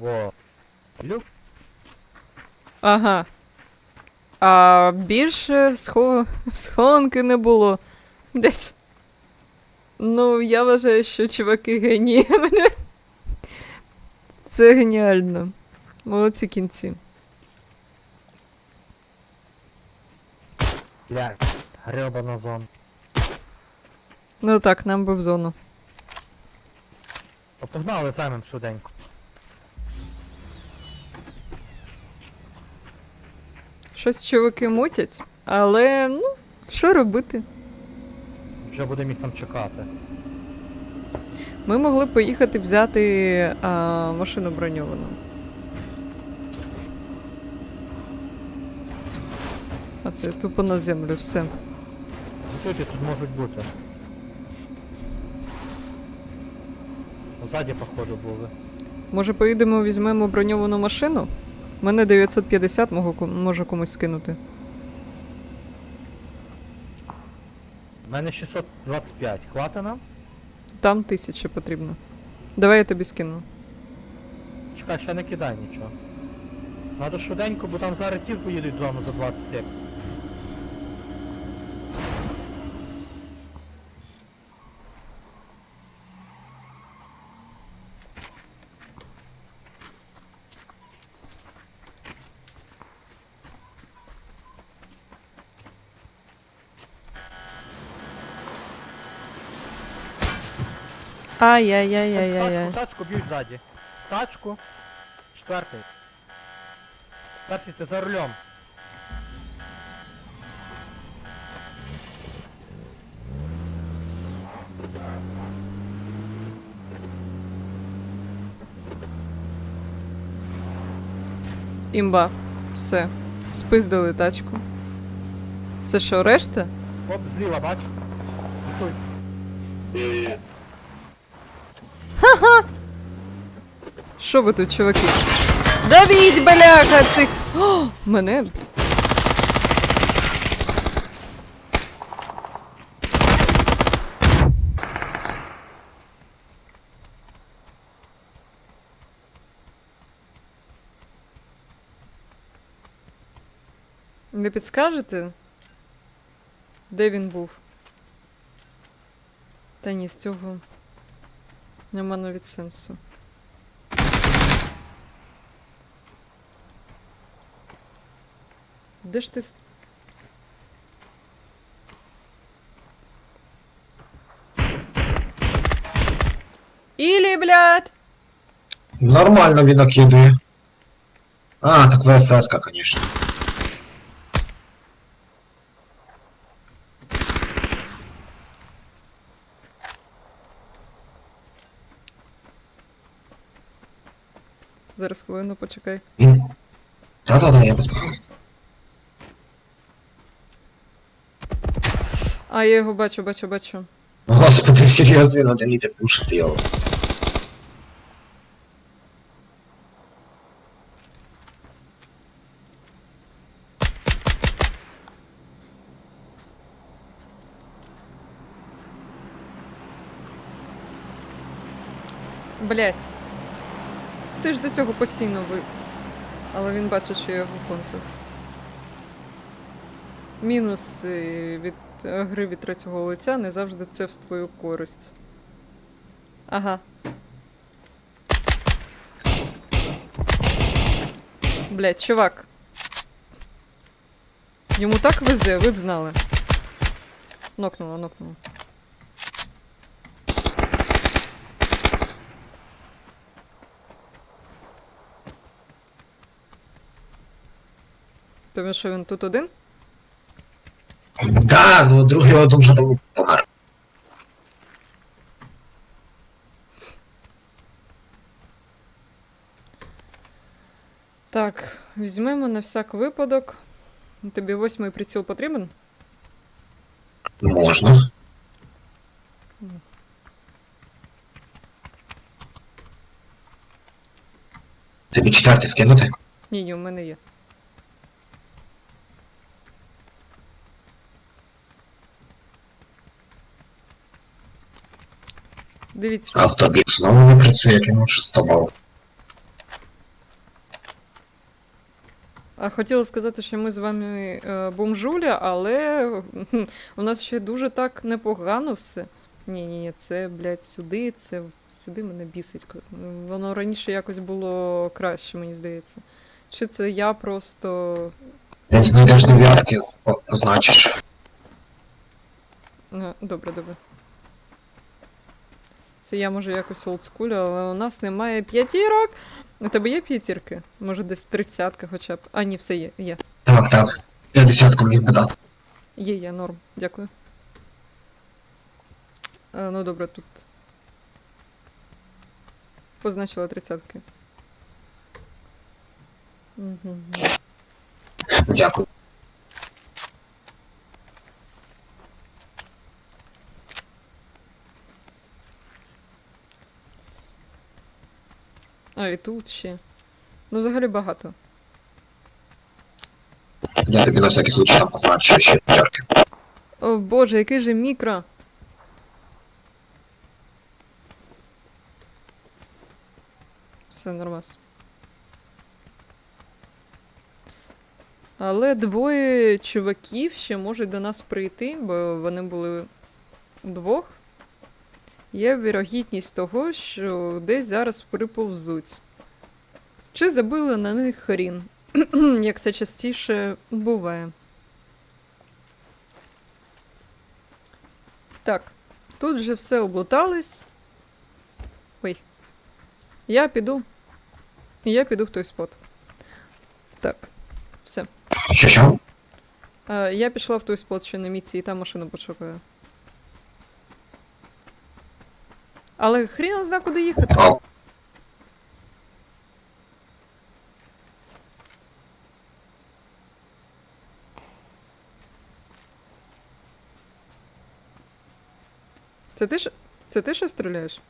Во. Люк. Ага. А більше схо... схованки не було. Блять. Ну, я вважаю, що чуваки генії. Це геніально. Молодці кінці. Бля. Гребана зон. Ну так, нам би в зону. Погнали самим швиденько. Щось чуваки мутять, але ну, що робити? Вже будемо їх там чекати. Ми могли б поїхати взяти а, машину броньовану. А це тупо на землю все. Готуйтесь, тут можуть бути. Ззаді, походу, були. Може, поїдемо, візьмемо броньовану машину? Мене 950 можу, ко- комусь скинути. У мене 625. Хвата нам? Там тисяча потрібно. Давай я тобі скину. Чекай, ще не кидай нічого. Надо швиденько, бо там зараз ті поїдуть зону за 20 сек. Ай-яй-яй-яй-яй. Тачку, тачку б'ють ззаді. Тачку. Четвертий. Перший, ти за рулем. Імба. Все. Спиздили тачку. Це що, решта? Оп, зліва, бач. Готуй. Що ви тут, чуваки? Давіть, бляха, цих. О, мене. Не підскажете? Де він був? Та ні, з цього нема навіть сенсу. Де ж ти? с- Ілі, блядь! Нормально він накидує. А, так ВСС-ка, конечно. Зараз хвилину почекай. Він. Та-та-та, я без А, я його бачу, бачу, бачу. Господи, серйозно, він один іде пушити його. Блять. Ти ж до цього постійно ви. Але він бачить, що я його контрив. Мінус від гри від третього лиця не завжди це в твою користь. Ага. Блять, чувак. Йому так везе, ви б знали. Нокнула, нокнула. Тобі що він тут один? Да, ну другий один вже давно помер. Так, візьмемо на всяк випадок. Тобі восьмий приціл потрібен? Можна. Тобі четвертий скинути? Ні, ні, у мене є. Дивіться, Автобік знову не працює, як йому 600 балів. А хотіла сказати, що ми з вами е, бомжуля, але у нас ще дуже так непогано все. Ні, ні, ні, це, блядь, сюди, це сюди мене бісить. Воно раніше якось було краще, мені здається. Чи це я просто. Як знайдеш дев'ятки, о, позначиш. Добре, добре. Це я може якось олдскулю, але у нас немає п'ятірок. У тебе є п'ятірки? Може десь тридцятка хоча б. А, ні, все є, є. Так, так. Я десятку міг би дати. Є, є, норм. Дякую. Е, ну добре, тут. Позначила тридцятки. Угу. Дякую. А, і тут ще. Ну, взагалі багато. Я тобі на всякий случай там позначу ще п'ятерки. О боже, який же мікро. Все нормас. Але двоє чуваків ще можуть до нас прийти, бо вони були вдвох. Є вірогідність того, що десь зараз приповзуть. Чи забили на них хрін, як це частіше буває. Так, тут вже все облутались. Ой. Я піду. Я піду в той спот. Так, все. Що? Е, я пішла в той спот, що на міці, і там машину пошукаю. Але хрін зна, куди їхати. Це ти ж. Це ти що стріляєш?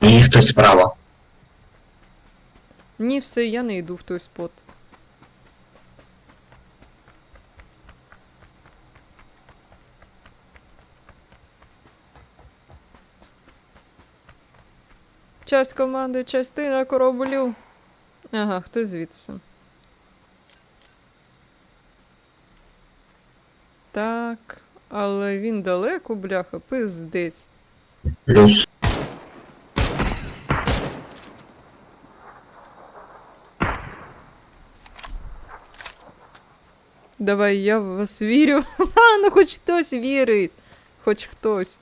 і хтось справа. Ні, все, я не йду в той спот. Часть команди, частина кораблю. Ага, хто звідси. Так, але він далеко, бляха, пиздець. Плюс. Давай, я в вас вірю. Ха, ну хоч хтось вірить. Хоч хтось.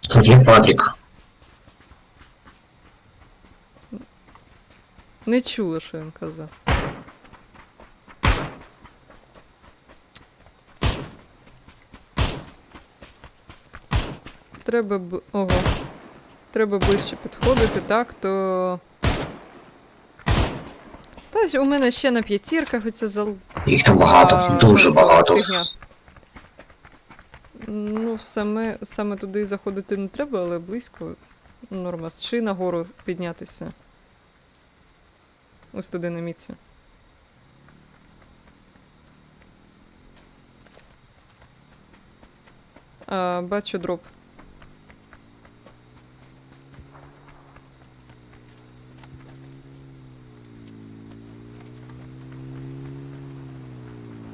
Тут є Не чула, що він казав. Треба б. Ого. Треба ближче підходити, так, то. Та у мене ще на п'ятірках оце зал. Їх там багато, А, дуже то багато. Фігня. Ну, саме, саме туди заходити не треба, але близько. Нормас. Чи нагору піднятися. Ось туди на міці. А, бачу дроп.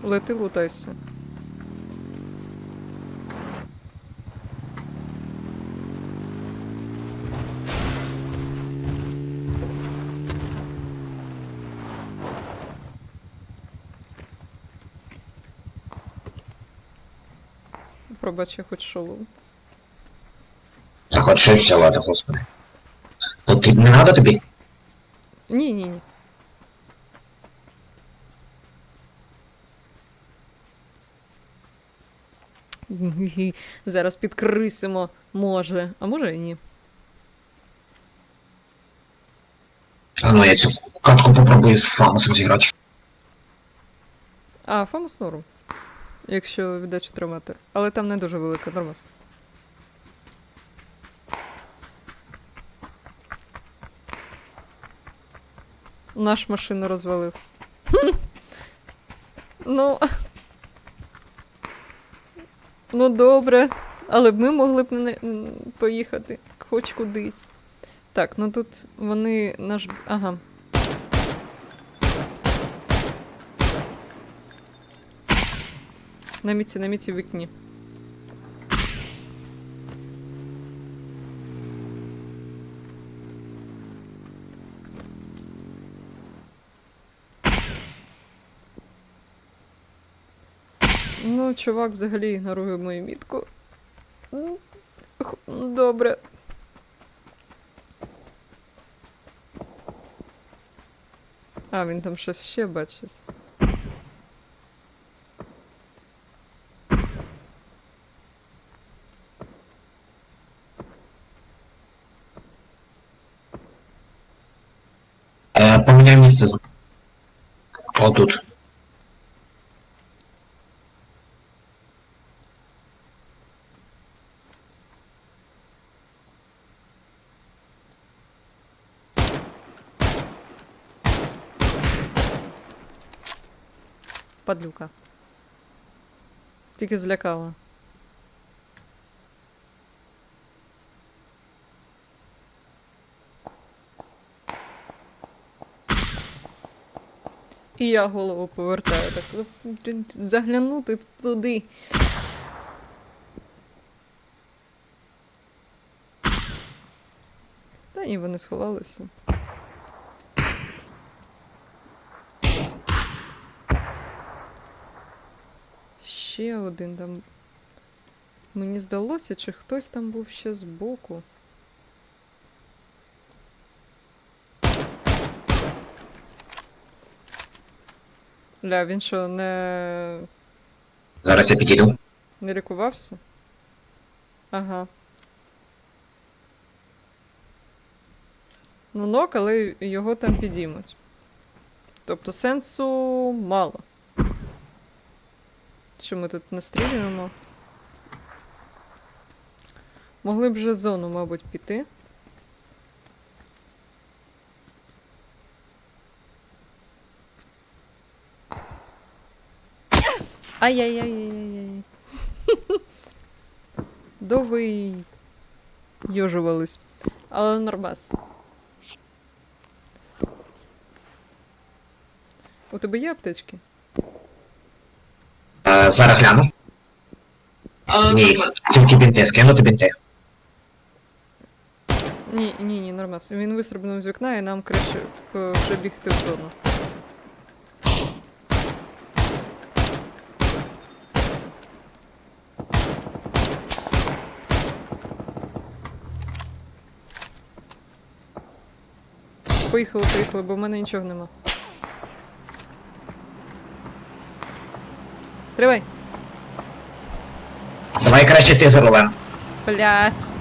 Лети лутайся. Пробач, я хоч шолом. Та хоч щось взяла, господи. Тут ти- не надо тобі? Ні, ні, ні. Гі-гі. Зараз підкрисимо. Може. А може і ні. А ну я цю катку попробую з Фамусом зіграти. А, Фамус норм. Якщо віддачу тримати. Але там не дуже велика нормас. Наш машину розвалив. Ну. Ну, добре. Але б ми могли б не не- поїхати хоч кудись. Так, ну тут вони наш. Ага. На міці, на міці вікні. Ну, чувак взагалі ігнорує мою мітку. Добре. А, він там щось ще бачить. Поміняй місце. з- Отут. Падлюка. Тільки злякала. І я голову повертаю, так ну, заглянути туди. Та ні, вони сховалися. Ще один там. Мені здалося, чи хтось там був ще збоку. Ля, він що, не, Зараз я підійду. не лікувався? Ага. Ну, нок, але його там підіймуть. Тобто сенсу мало. Що ми тут настрілюємо? Могли б вже зону, мабуть, піти. Ай-яй-яй-яй-яй. Довий йожувались. Але нормас. У тебе є аптечки? Е, зараз гляну. Ні, тільки бінти, скинути бінти. Ні, ні, ні, нормас. Він вистрибнув з вікна і нам краще е, вже бігти в зону. Поїхали, поїхали, бо в мене нічого нема. Стривай! Давай краще ти за рулем. Блять.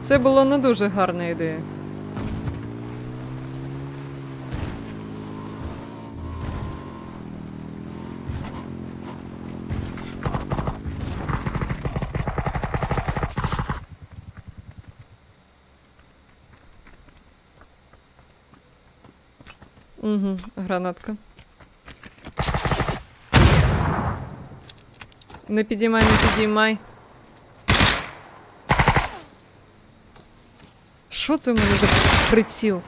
Це було не дуже гарна ідея. Угу, гранатка. Не підіймай, не підіймай. Що це в мене за приціл?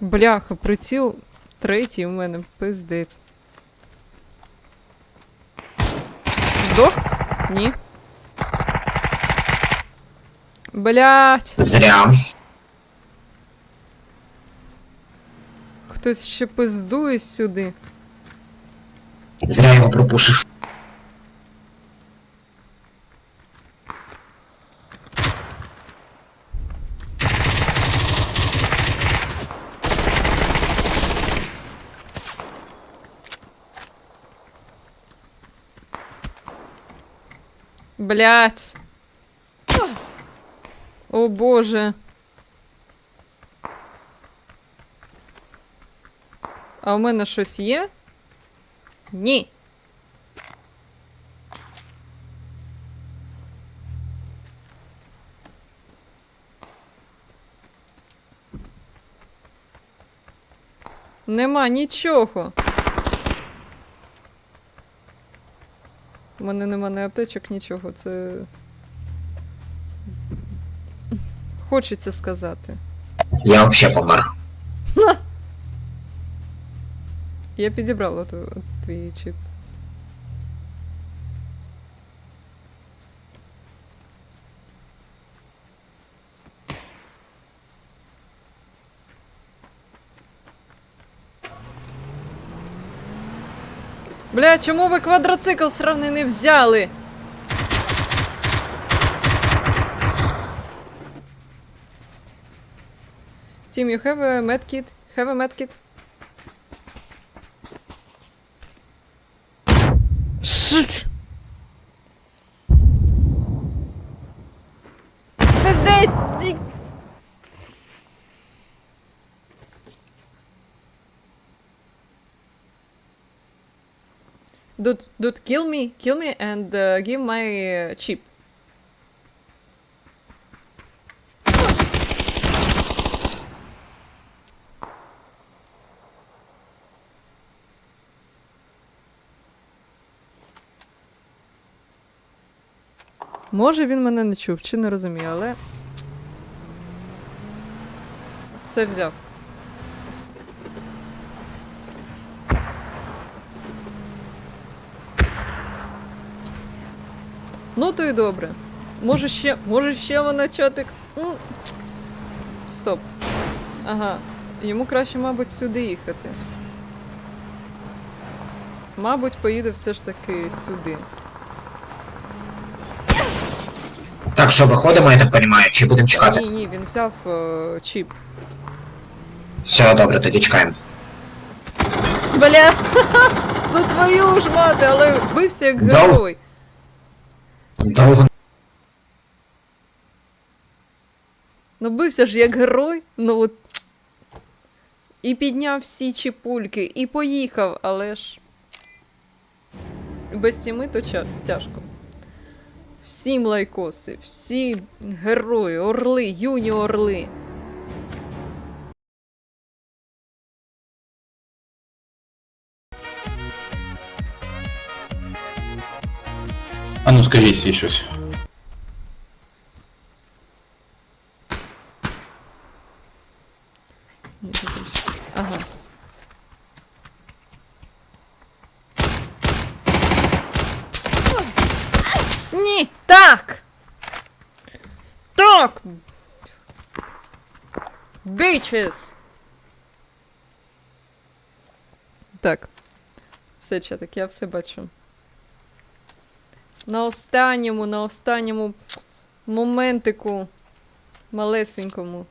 Бляха, приціл третій у мене, пиздець. Здох? Ні. Блять. Зря. Хтось ще пиздує сюди. Зря його пропушив. Блять. О боже. А у мене щось є? Ні. Нема нічого. У мене нема ні аптечок, нічого. Це. Хочеться сказати. Я вообще помер. Я підібрала ту, твій чіп. Бля, чому ви квадроцикл сравни не взяли? Team, you have a medkit? Have a medkit? Shit! Пиздець! Dude, dude, kill me, kill me and uh, give my uh, chip. Може він мене не чув, чи не розуміє, але. Все взяв. Ну, то й добре. Може ще. Може ще вона чотик. Стоп. Ага. Йому краще, мабуть, сюди їхати. Мабуть, поїде все ж таки сюди. Так що виходимо, я так розумію, чи будемо чекати? Ні, ні, він взяв е, чіп. Все, добре, тоді чекаємо. Бля! ну твою ж мати, але бився як Дав. герой. Довго Ну бився ж як герой, ну от. І підняв всі чіпульки, і поїхав, але ж. Без тіми то ча- тяжко. Всім лайкоси, всі герої, орли, юні орли. А ну скажіть всі щось. Ага. Ні, так! Так! Bitches! Так. Все, чатик, я все бачу. На останньому, на останньому моментику малесенькому.